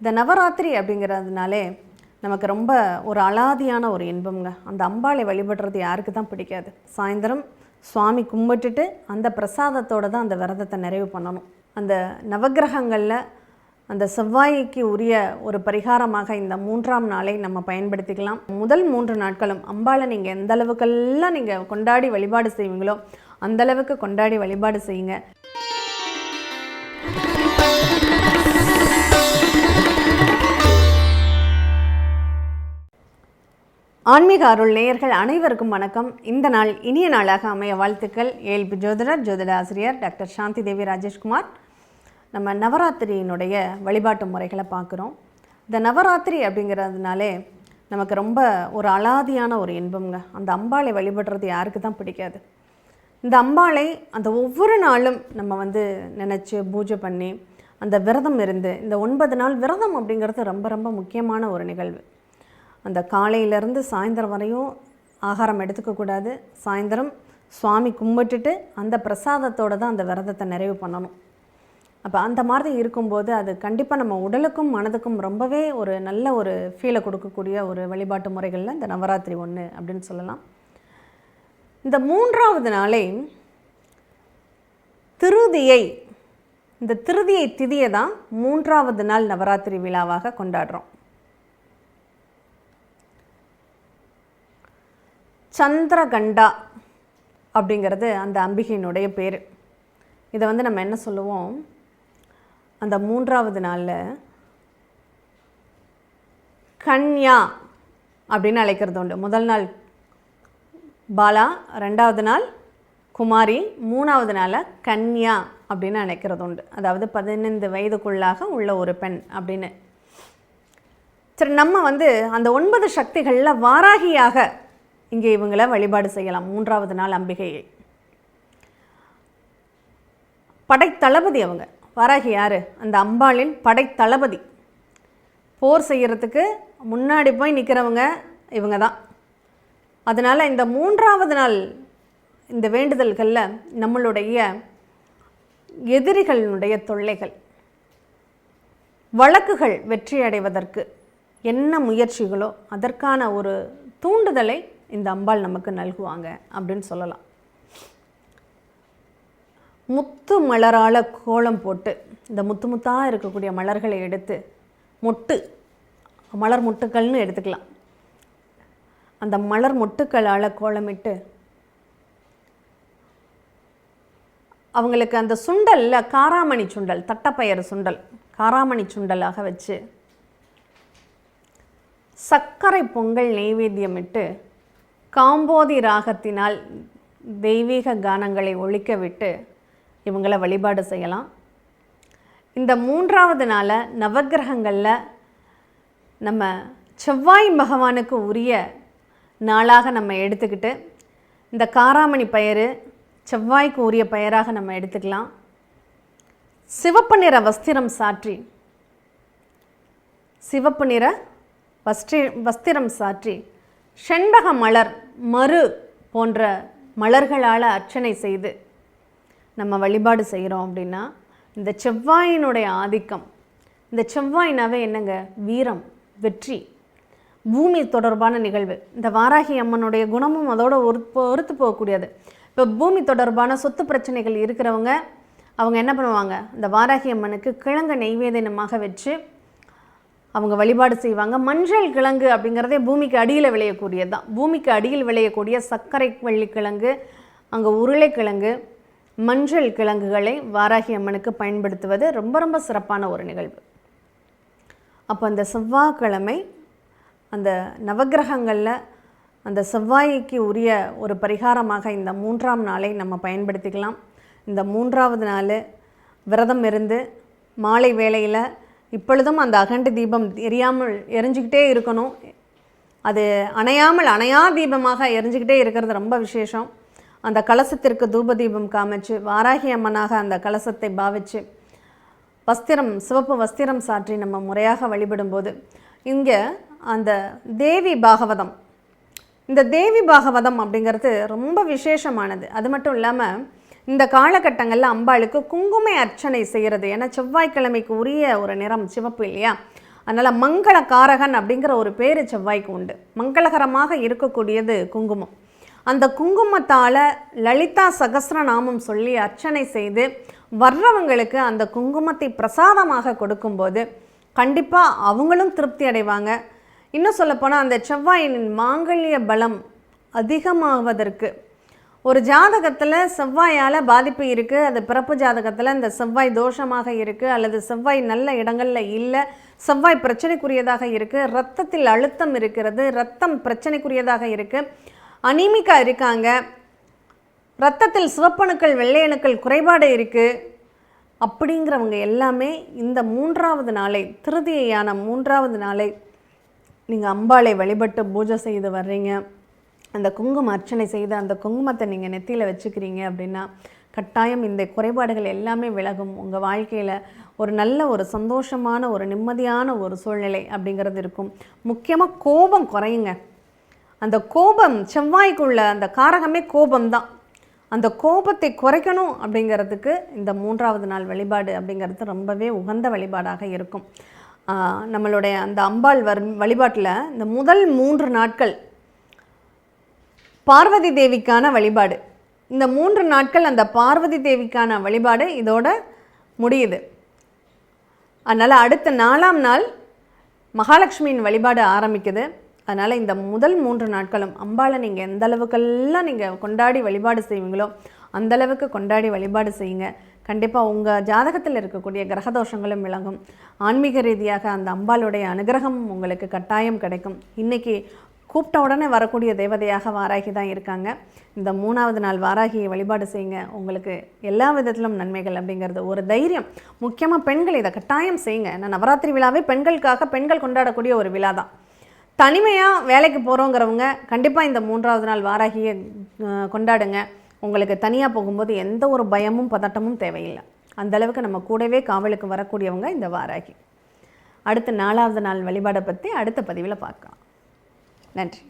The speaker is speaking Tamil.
இந்த நவராத்திரி அப்படிங்கிறதுனாலே நமக்கு ரொம்ப ஒரு அலாதியான ஒரு இன்பம்ங்க. அந்த அம்பாளை வழிபடுறது யாருக்கு தான் பிடிக்காது. சாயந்தரம் சுவாமி கும்பிட்டுட்டு அந்த பிரசாதத்தோடு தான் அந்த விரதத்தை நிறைவு பண்ணணும். அந்த நவக்கிரகங்களில் அந்த செவ்வாய்க்கு உரிய ஒரு பரிகாரமாக இந்த மூன்றாம் நாளை நம்ம பயன்படுத்திக்கலாம். முதல் மூன்று நாட்களும் அம்பாளை நீங்கள் எந்த அளவுக்கெல்லாம் நீங்கள் கொண்டாடி வழிபாடு செய்வீங்களோ அந்த அளவுக்கு கொண்டாடி வழிபாடு செய்யுங்க. ஆன்மீக அருள் நேயர்கள் அனைவருக்கும் வணக்கம். இந்த நாள் இனிய நாளாக அமைய வாழ்த்துக்கள். ஏல்பு ஜோதிடர் ஜோதிட ஆசிரியர் டாக்டர் சாந்தி தேவி ராஜேஷ்குமார். நம்ம நவராத்திரியினுடைய வழிபாட்டு முறைகளை பார்க்குறோம். இந்த நவராத்திரி அப்படிங்கிறதுனாலே நமக்கு ரொம்ப ஒரு அலாதியான ஒரு இன்பம்ங்க. அந்த அம்பாளை வழிபடுறது யாருக்கு தான் பிடிக்காது. இந்த அம்பாளை அந்த ஒவ்வொரு நாளும் நம்ம வந்து நினச்சி பூஜை பண்ணி அந்த விரதம் இருந்து இந்த ஒன்பது நாள் விரதம் அப்படிங்கிறது ரொம்ப ரொம்ப முக்கியமான ஒரு நிகழ்வு. அந்த காலையிலேருந்து சாயந்தரம் வரையும் ஆகாரம் எடுத்துக்கக்கூடாது சாயந்தரம் சுவாமி கும்பிட்டுட்டு அந்த பிரசாதத்தோடு தான் அந்த விரதத்தை நிறைவு பண்ணணும். அப்போ அந்த மாதிரி இருக்கும்போது அது கண்டிப்பாக நம்ம உடலுக்கும் மனதுக்கும் ரொம்பவே ஒரு நல்ல ஒரு ஃபீலை கொடுக்கக்கூடிய ஒரு வழிபாட்டு முறைகளில் இந்த நவராத்திரி ஒன்று அப்படின்னு சொல்லலாம். இந்த மூன்றாவது நாளை திருதியை இந்த திருதியை திதியை தான் மூன்றாவது நாள் நவராத்திரி விழாவாக கொண்டாடுறோம். சந்திரகண்டா அப்படிங்கிறது அந்த அம்பிகையினுடைய பேர். இதை வந்து நம்ம என்ன சொல்லுவோம்? அந்த மூன்றாவது நாளில் கன்யா அப்படின்னு அழைக்கிறது உண்டு. முதல் நாள் பாலா ரெண்டாவது நாள் குமாரி மூணாவது நாளில் கன்யா அப்படின்னு அழைக்கிறது உண்டு. அதாவது பதினைந்து வயதுக்குள்ளாக உள்ள ஒரு பெண் அப்படின்னு. சரி நம்ம வந்து அந்த ஒன்பது சக்திகளில் வாராகியாக இங்கே இவங்களை வழிபாடு செய்யலாம். மூன்றாவது நாள் அம்பிகையை. படைத்தளபதி அவங்க. வராகி யார்? அந்த அம்பாளின் படைத்தளபதி. போர் செய்கிறதுக்கு முன்னாடி போய் நிற்கிறவங்க இவங்க தான் அதனால் இந்த மூன்றாவது நாள் இந்த வேண்டுதல்களில் நம்மளுடைய எதிரிகளினுடைய தொல்லைகள் வழக்குகள் வெற்றி அடைவதற்கு என்ன முயற்சிகளோ அதற்கான ஒரு தூண்டுதலை இந்த அம்பாள் நமக்கு நல்குவாங்க அப்படின்னு சொல்லலாம். முத்து மலரால் கோலம் போட்டு இந்த முத்து முத்தாக இருக்கக்கூடிய மலர்களை எடுத்து மொட்டு மலர் மொட்டுக்கள்னு எடுத்துக்கலாம். அந்த மலர் மொட்டுக்களால் கோலமிட்டு அவங்களுக்கு அந்த சுண்டலில் காராமணி சுண்டல் தட்டப்பயறு சுண்டல் காராமணி சுண்டலாக வச்சு சர்க்கரை பொங்கல் நெய்வேத்தியமிட்டு காம்போதி ராகத்தினால் தெய்வீக கானங்களை ஒழிக்க விட்டு இவங்களை வழிபாடு செய்யலாம். இந்த மூன்றாவது நாளை நவக்கிரகங்களில் நம்ம செவ்வாய் பகவானுக்கு உரிய நாளாக நம்ம எடுத்துக்கிட்டு இந்த காராமணி பெயர் செவ்வாய்க்கு உரிய பெயராக நம்ம எடுத்துக்கலாம். சிவப்பு நிற வஸ்திரம் சாற்றி சிவப்பு நிற வஸ்திரம் சாற்றி செண்பக மலர் மறு போன்ற மலர்களால் அர்ச்சனை செய்து நம்ம வழிபாடு செய்கிறோம் அப்படின்னா இந்த செவ்வாயினுடைய ஆதிக்கம் இந்த செவ்வாயினாவே என்னங்க? வீரம் வெற்றி பூமி தொடர்பான நிகழ்வு. இந்த வாராகி அம்மனுடைய குணமும் அதோட ஒரு ஒருத்து போகக்கூடியது. இப்போ பூமி தொடர்பான சொத்து பிரச்சனைகள் இருக்கிறவங்க அவங்க என்ன பண்ணுவாங்க? இந்த வாராகி அம்மனுக்கு கிழங்கு நெய்வேதனமாக வச்சு அவங்க வழிபாடு செய்வாங்க. மஞ்சள் கிழங்கு அப்படிங்கிறதே பூமிக்கு அடியில் விளையக்கூடியது தான். பூமிக்கு அடியில் விளையக்கூடிய சர்க்கரை வள்ளிக்கிழங்கு அங்கே உருளைக்கிழங்கு மஞ்சள் கிழங்குகளை வாராகி அம்மனுக்கு பயன்படுத்துவது ரொம்ப ரொம்ப சிறப்பான ஒரு நிகழ்வு. அப்போ அந்த செவ்வாய்க்கிழமை அந்த நவக்கிரகங்களில் அந்த செவ்வாய்க்கு உரிய ஒரு பரிகாரமாக இந்த மூன்றாம் நாளை நம்ம பயன்படுத்திக்கலாம். இந்த மூன்றாவது நாள் விரதம் இருந்து மாலை வேளையில் இப்பொழுதும் அந்த அகண்ட தீபம் எரியாமல் எரிஞ்சுக்கிட்டே இருக்கணும். அது அணையாமல் அணையா தீபமாக எரிஞ்சுக்கிட்டே இருக்கிறது ரொம்ப விசேஷம். அந்த கலசத்திற்கு தூப தீபம் காமிச்சு வாராகி அம்மனாக அந்த கலசத்தை பாவிச்சு வஸ்திரம் சிவப்பு வஸ்திரம் சாற்றி நம்ம முறையாக வழிபடும்போது இங்கே அந்த தேவி பாகவதம் இந்த தேவி பாகவதம் அப்படிங்கிறது ரொம்ப விசேஷமானது. அது மட்டும் இல்லாமல் இந்த காலகட்டங்களில் அம்பாளுக்கு குங்குமை அர்ச்சனை செய்கிறது ஏன்னா செவ்வாய்க்கிழமைக்கு உரிய ஒரு நிறம் சிவப்பு இல்லையா? அதனால் மங்களகாரகன் அப்படிங்கிற ஒரு பேர் செவ்வாய்க்கு உண்டு. மங்களகரமாக இருக்கக்கூடியது குங்குமம். அந்த குங்குமத்தால் லலிதா சகசிரநாமம் சொல்லி அர்ச்சனை செய்து வர்றவங்களுக்கு அந்த குங்குமத்தை பிரசாதமாக கொடுக்கும்போது கண்டிப்பாக அவங்களும் திருப்தி அடைவாங்க. இன்னும் சொல்லப்போனால் அந்த செவ்வாயின் மாங்கல்ய பலம் அதிகமாவதற்கு ஒரு ஜாதகத்தில் செவ்வாயால் பாதிப்பு இருக்குது அது பிறப்பு ஜாதகத்தில் இந்த செவ்வாய் தோஷமாக இருக்குது அல்லது செவ்வாய் நல்ல இடங்களில் இல்லை செவ்வாய் பிரச்சனைக்குரியதாக இருக்குது ரத்தத்தில் அழுத்தம் இருக்கிறது ரத்தம் பிரச்சனைக்குரியதாக இருக்குது அனீமிக்கா இருக்காங்க ரத்தத்தில் சிவப்பணுக்கள் வெள்ளையணுக்கள் குறைபாடு இருக்குது அப்படிங்கிறவங்க எல்லாமே இந்த மூன்றாவது நாளை திருதியான மூன்றாவது நாளை நீங்கள் அம்பாளை வழிபட்டு பூஜை செய்து வர்றீங்க. அந்த குங்கும அர்ச்சனை செய்து அந்த குங்குமத்தை நீங்கள் நெத்தியில் வச்சுக்கிறீங்க அப்படின்னா கட்டாயம் இந்த குறைபாடுகள் எல்லாமே விலகும். உங்கள் வாழ்க்கையில் ஒரு நல்ல ஒரு சந்தோஷமான ஒரு நிம்மதியான ஒரு சூழ்நிலை அப்படிங்கிறது இருக்கும். முக்கியமாக கோபம் குறையுங்க. அந்த கோபம் செவ்வாய்க்குள்ள அந்த காரகமே கோபம்தான். அந்த கோபத்தை குறைக்கணும் அப்படிங்கிறதுக்கு இந்த மூன்றாவது நாள் வழிபாடு அப்படிங்கிறது ரொம்பவே உகந்த வழிபாடாக இருக்கும். நம்மளுடைய அந்த அம்பாள் வர் வழிபாட்டில் இந்த முதல் மூன்று நாட்கள் பார்வதி தேவிக்கான வழிபாடு. இந்த மூன்று நாட்கள் அந்த பார்வதி தேவிக்கான வழிபாடு இதோட முடியுது. அதனால் அடுத்த நாலாம் நாள் மகாலட்சுமியின் வழிபாடு ஆரம்பிக்குது. அதனால் இந்த முதல் மூன்று நாட்களும் அம்பாளை நீங்கள் எந்த அளவுக்கெல்லாம் நீங்கள் கொண்டாடி வழிபாடு செய்வீங்களோ அந்த அளவுக்கு கொண்டாடி வழிபாடு செய்யுங்க. கண்டிப்பாக உங்கள் ஜாதகத்தில் இருக்கக்கூடிய கிரகதோஷங்களும் விளங்கும். ஆன்மீக ரீதியாக அந்த அம்பாளுடைய அனுகிரகம் உங்களுக்கு கட்டாயம் கிடைக்கும். இன்றைக்கி கூப்பிட்ட உடனே வரக்கூடிய தேவதையாக வாராகி தான் இருக்காங்க. இந்த மூணாவது நாள் வாராகியை வழிபாடு செய்யுங்க. உங்களுக்கு எல்லா விதத்திலும் நன்மைகள் அப்படிங்கிறது ஒரு தைரியம். முக்கியமாக பெண்கள் இதை கட்டாயம் செய்யுங்க. ஏன்னா நவராத்திரி விழாவே பெண்களுக்காக பெண்கள் கொண்டாடக்கூடிய ஒரு விழா தான். தனிமையாக வேலைக்கு போகிறோங்கிறவங்க கண்டிப்பாக இந்த மூன்றாவது நாள் வாராகியை கொண்டாடுங்க. உங்களுக்கு தனியாக போகும்போது எந்த ஒரு பயமும் பதட்டமும் தேவையில்லை. அந்தளவுக்கு நம்ம கூடவே காவலுக்கு வரக்கூடியவங்க இந்த வாராகி. அடுத்த நாலாவது நாள் வழிபாடை பற்றி அடுத்த பதிவில் பார்க்கலாம். நன்றி.